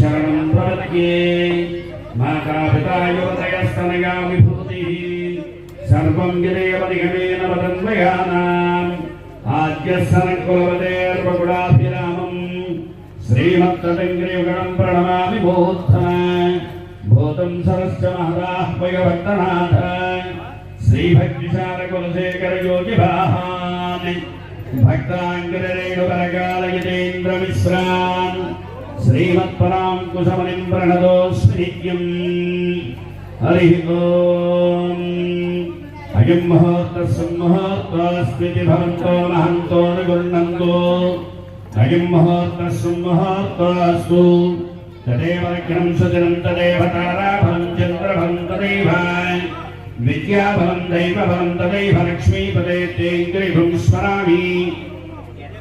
శరణం ప్రపద్యే మాతాపితాయోదయస్తనగా విభూతి సర్వం గిరేవధిగమేన వదన్మయానాం ఆద్యస్సనకులవదేర్వగుడాభిరామం శ్రీమత్తటంగ్రీవగణం ప్రణమామి మోత్తన భూతం సరస్య మహదాః పయవర్తనాథ శ్రీభక్తిశాలకులశేఖరయోగిభాహాన్ భక్తాంగ్రేణుపరకాలయతేంద్రమిశ్రాన్ శ్రీమత్పరాంకుశమనిం ప్రణదోస్మి నిత్యం హరి ఓం అయం మహోత్తస్సం మహోత్వాస్మితి భవంతో మహంతో నిగృణంతో అయం మహోత్తస్సం మహోత్వాస్తు తదేవ అగ్నం సుజనం తదేవ తారాభవం చంద్రభవం తదైవ విద్యాభవం దైవభవం తదైవ లక్ష్మీపదే తేంద్రిభం స్మరామి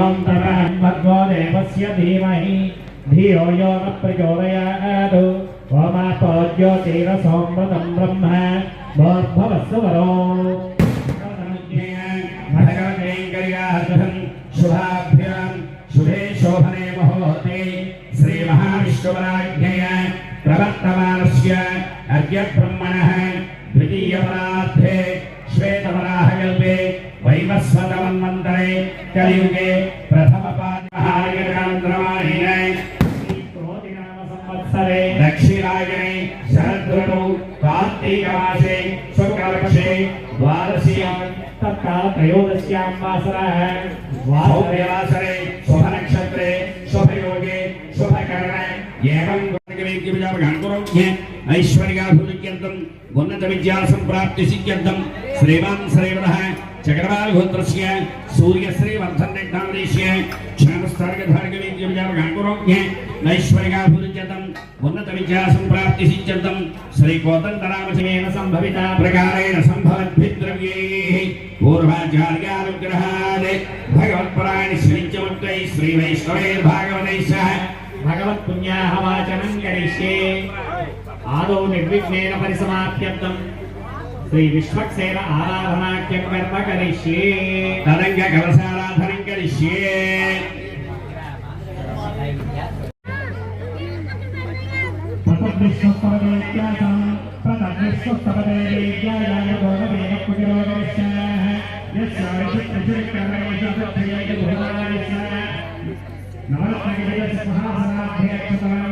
ॐ ततः भगवो देवस्य धीमहि धियो यो न प्रचोदयात् ओमापो ज्योतिरसोमृतं ब्रह्म भोर्भवस्व शुभाभ्यां शुभे शोभने महोहते श्रीमहाविष्णुवराज्ञय प्रवर्तमानस्य अद्य ब्रह्मणः द्वितीयपरार्थे सरस्वतम् मन्त्रे कलियुगे प्रथमपादहार्यकान्द्रवाहिने श्रीक्रोतिनामसंवत्सरे दक्षिणायणे शरद्रुतौ कार्तीकमासे शुक्लपक्षे द्वादश्यां तथा त्रयोदश्यां वासरः वासरे शुभनक्षत्रे शुभयोगे शुभकरणे एवं ऐश्वर्याभिवृद्ध्यर्थम् उन्नतविद्यासम्प्राप्तिसिद्ध्यर्थम् श्रीमान् श्रीवरः चक्रवालभद्रस्य सूर्यश्रीवर्धनरेग्नादेश्य क्षामस्तार्गधार्गवीर्यविजावगाङ्गुरोज्ञ नैश्वर्याभुर्जतम् उन्नतविद्यासम्प्राप्तिसिञ्चतम् श्रीकोदन्तरामशिवेन सम्भविता प्रकारेण सम्भवद्भिद्रव्यैः पूर्वाचार्यानुग्रहात् भगवत्पराणि श्रीचमुक्तैः श्रीवैष्णवैर्भागवतैः सह भगवत्पुण्याः वाचनं करिष्ये आदौ निर्विघ्नेन परिसमाप्यर्थम् శ్రీ విశ్వక్సేన ఆరాధనాఖ్యం కర్మ కరిష్యే తరంగ కలశారాధనం కరిష్యే నవరత్న మహాసనాధ్యక్ష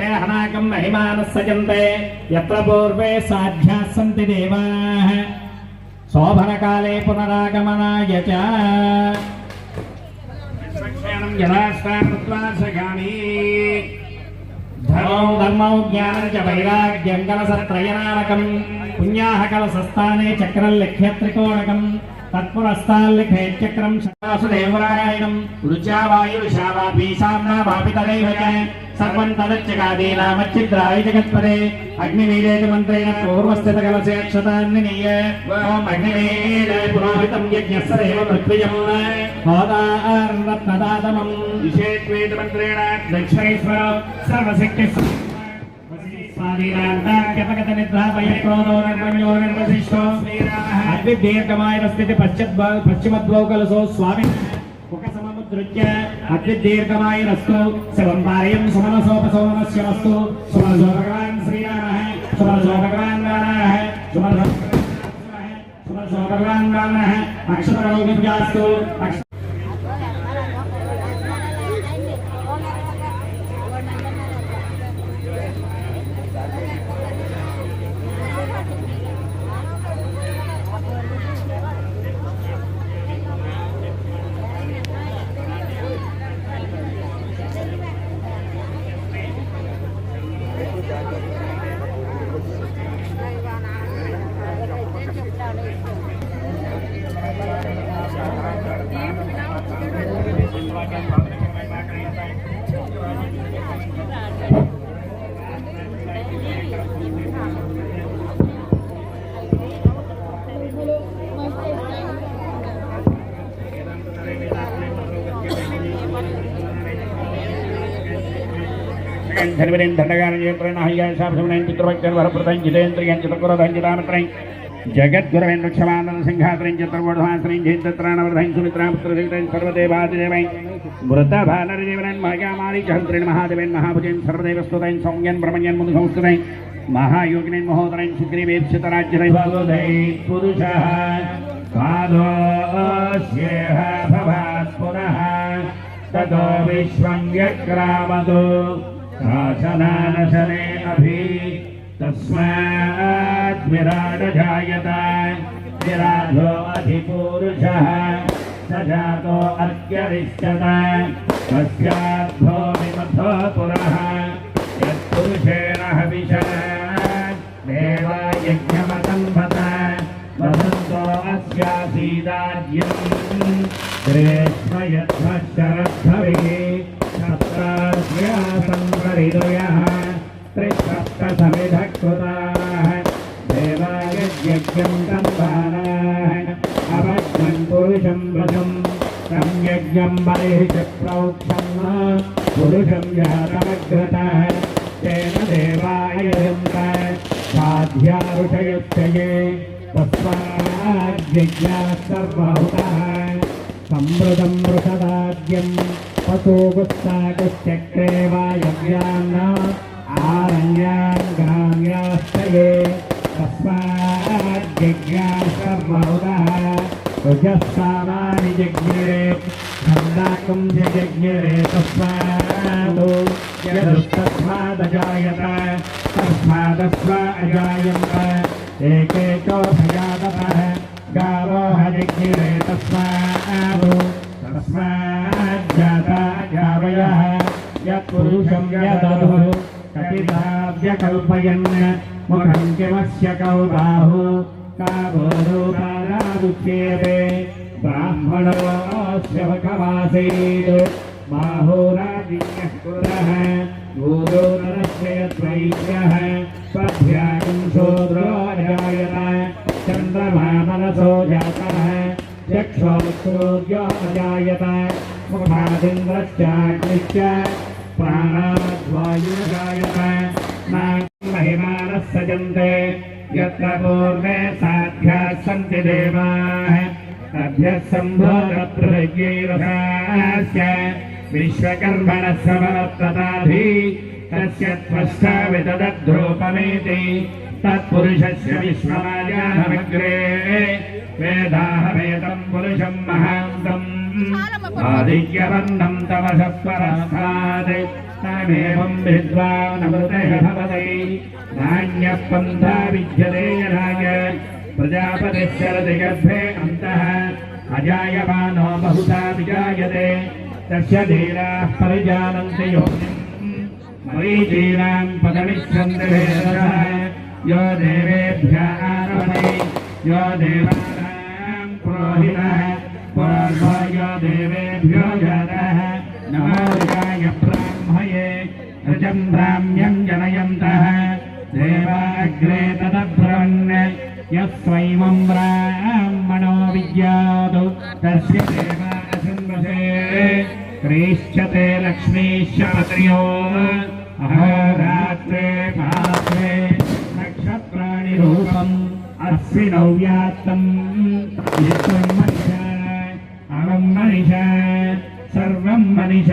ते हनाकं महिमानः सजन्ते यत्र पूर्वे साध्याः सन्ति देवाः शोभनकाले पुनरागमनाय च धर्मौ धर्मौ ज्ञानं च वैराग्यङ्गलसत्रयनानकं पुण्याः कलसस्थाने चक्रं लिख्यत्रिकोणकम् तत्पुरस्ताल्लिखेच्चक्रं शतासुदेवरायणं रुचा वायुरुषा वा पीशां न वापि तदैव च सर्वन्तदच्चकादीनामच्छिद्राय जगत्परे अग्निवीरेजमन्त्रेण पूर्वस्थितकलशेक्षतान्निनीय ॐ अग्निवीर पुरोहितं यज्ञस्य देव पृथ्व्यं होदार्नत्नदातमं विशेष्वेदमन्त्रेण दक्षिणेश्वर सर्वशक्ति पश्चिमद्वौ कलसो स्वामी उद्धृत्य अद्विदीर्घमायनस्तु शिवम्बारयम् सुमनसोपसोमनस्य वस्तु सुमनसो भगवान् श्रीरामः सुमनसो भगवान् ഗന്ധർവരേം ധനകാരഞ്ജേത്രേണഹയ്യാശാഭ്രമണേം ചിത്രഭക്തൻ വരപ്രദം ജിതേന്ദ്രിയൻ ചിതക്കുറധഞ്ജിതാമിത്രേം ജഗദ്ഗുരവേൻ വൃക്ഷമാനന്ദ സിംഹാത്രേം ചിത്രബോധമാശ്രയും ജയന്തത്രാണവർദ്ധൈം സുമിത്രാമിത്രസഹിതൈം സർവദേവാദിദേവൈ വൃത്തഭാനരജീവനൻ മായാമാലി ചഹന്ത്രേൻ മഹാദേവൻ മഹാഭുജൻ സർവദേവസ്തുതൈൻ സൗമ്യൻ ബ്രഹ്മണ്യൻ മുതുസംസ്കൃതൈ महायोगिनी महोदय सुग्रीवेक्षितराज्यदय पुरुषः कालोऽस्येह भवात् पुनः ततो विश्वं व्यक्रामतु शासनानशने अभि तस्मात् विराट जायता विराधो अधिपुरुषः स जातो अर्क्यरिष्यत तस्याद्धो विमथो पुरः यत्पुरुषेण हविषा देवा यज्ञमसम्भत वसन्तो अस्यासीदाज्यम् ग्रेष्मयत् यज्ञम्बरेः च प्रौक्षम् पुरुषं यः समग्रतः तेन देवाय यन्त साध्यारुषयत्यये तस्माद्यज्ञाः सर्वहुतः संवृतं वृषदाद्यं पशो गुस्ताकश्चक्रे वा यज्ञान्न आरण्यान् ग्राम्याश्चये तस्माद्यज्ञाः सर्वहुतः रजस्तामानि यज्ञरे खण्डाकं यज्ञरे तस्मादो यदस्तस्मादजायत तस्मादस्व अजायन्त एकेकोऽभजातः गावो हयज्ञरे तस्मादो तस्माज्जाता गावयः यत्पुरुषं यदधु कपिताव्यकल्पयन् मुखं किमस्य कौ बाहु का ब्राह्मणानामुच्यते ब्राह्मणो श्रवकमासीत् बाहोरादिन्यः कुरः भूतो नरस्य यत्रैक्यः स्वभ्यागं चन्द्रमा मनसो जातः चक्षोक्षोद्यो जायत मुखादिन्द्रश्चाग्निश्च नाग्महिमानः सजन्ते यत्र पूर्वे साध्याः सन्ति देवाः तभ्यः सम्भोगप्रज्ञैरसास्य विश्वकर्मणः से तस्य त्वष्टा विदध्रूपमेति तत्पुरुषस्य विश्वमायाहमग्रे पुरुषम् महान्तम् तमसः परस्तात् तमेवं विद्वानमृतः भवति नान्यः पन्था विद्यते यदाय प्रजापतिः अन्तः अजायमानो बहुधा विजायते तस्य धीराः परिजानन्ति यो मरीचीनां पदमिच्छन्ति भेदः यो देवेभ्यः यो देवानां पुरोहितः पुरोर्भो यो देवेभ्यो जातः नमो विजाय प्रा ऋजम् भ्राम्यम् जनयन्तः देवाग्रे तदब्रवन् यः स्वैमम् ब्राह्मणो विद्यादौ तस्य देवासम्भसे क्रीश्चते लक्ष्मीश्च पत्न्यो अहोरात्रे महात्रे नक्षत्राणि रूपम् अस्ति नव्यात्तम् मनिष अहम् मनिष सर्वम् मनिष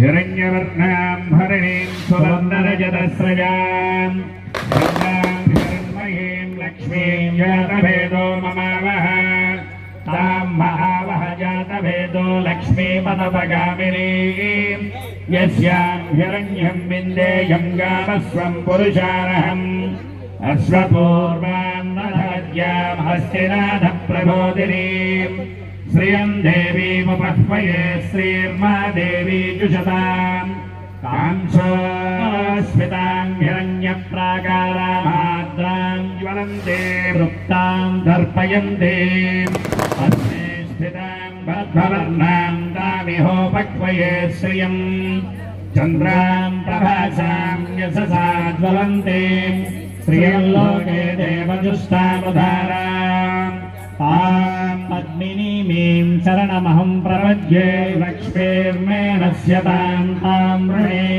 हिरण्यवर्णां भरणीं सुवर्णरजतस्रजां हिरण्मयीं लक्ष्मीं जातभेदो ममावः तां महावः जातभेदो लक्ष्मीपदपगामिनीं यस्यां हिरण्यं विन्देयं गामस्वं पुरुषारहम् अश्वपूर्वां नभवद्यां हस्तिनाथप्रबोधिनीम् श्रियम् देवीमुपह्वये श्रीर्मा देवी जुषताम् काञ्चोऽस्मिताम् हिरण्यप्राकारामाद्राम् ज्वलन्ते वृत्ताम् दर्पयन्ते पद्मे स्थिताम् बद्धवर्णाम् तामिहोपक्वये श्रियम् चन्द्राम् प्रभासाम् यशसा ज्वलन्ते श्रियल्लोके देवजुष्टावधाराम् शरणमहं प्रपद्ये लक्ष्मीर्मेण तां वृणे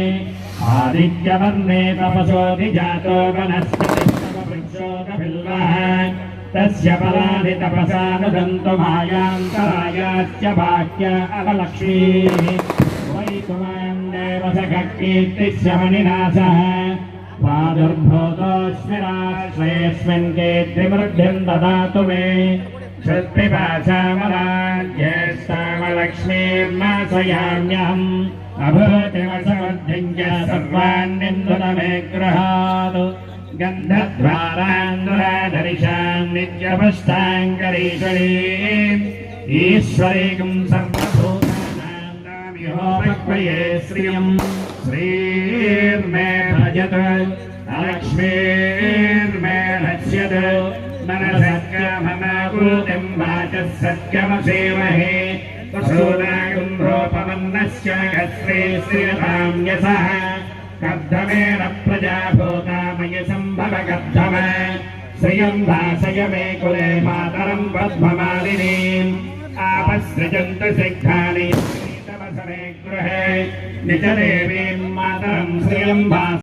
आदित्यवर्णे तपसोऽधिजातो तस्य फलानि तपसा नुदन्तु मायान्तरायाश्च वाक्य अवलक्ष्मीः वैकुमां देवसखकीर्तिस्य मणिनाशः पादुर्भूतोऽस्मिराश्रयस्मिन् के त्रिमृद्धिं ददातु मे श्रुत्पिपाशामलाज्ञेष्टामलक्ष्मीर्नाशयाम्यहम् अभूतिमसमध्यञ्ज सर्वान्निन्दुनमेग्रहात् गन्धद्वारान्दुराधरिषाम् नित्यपष्टाङ्गरीषणीम् ईश्वरीकम् सर्वभूतानाम् दामिहोपक्वये श्रियम् श्रीर्मे भजत लक्ष्मीर्मे रक्ष्यत मनसे सत्यमसेमहे शूलागुम्भोपवन्नस्य कस्रे श्रीराम्यसः कब्धमेन प्रजाभूतामय सम्भव कब्धम श्रियम् भासय मे कुले मातरम् पद्ममालिनीम् आपसृजन्त सिद्धानि गृहे निज देवीम् मातरम् श्रियम् भास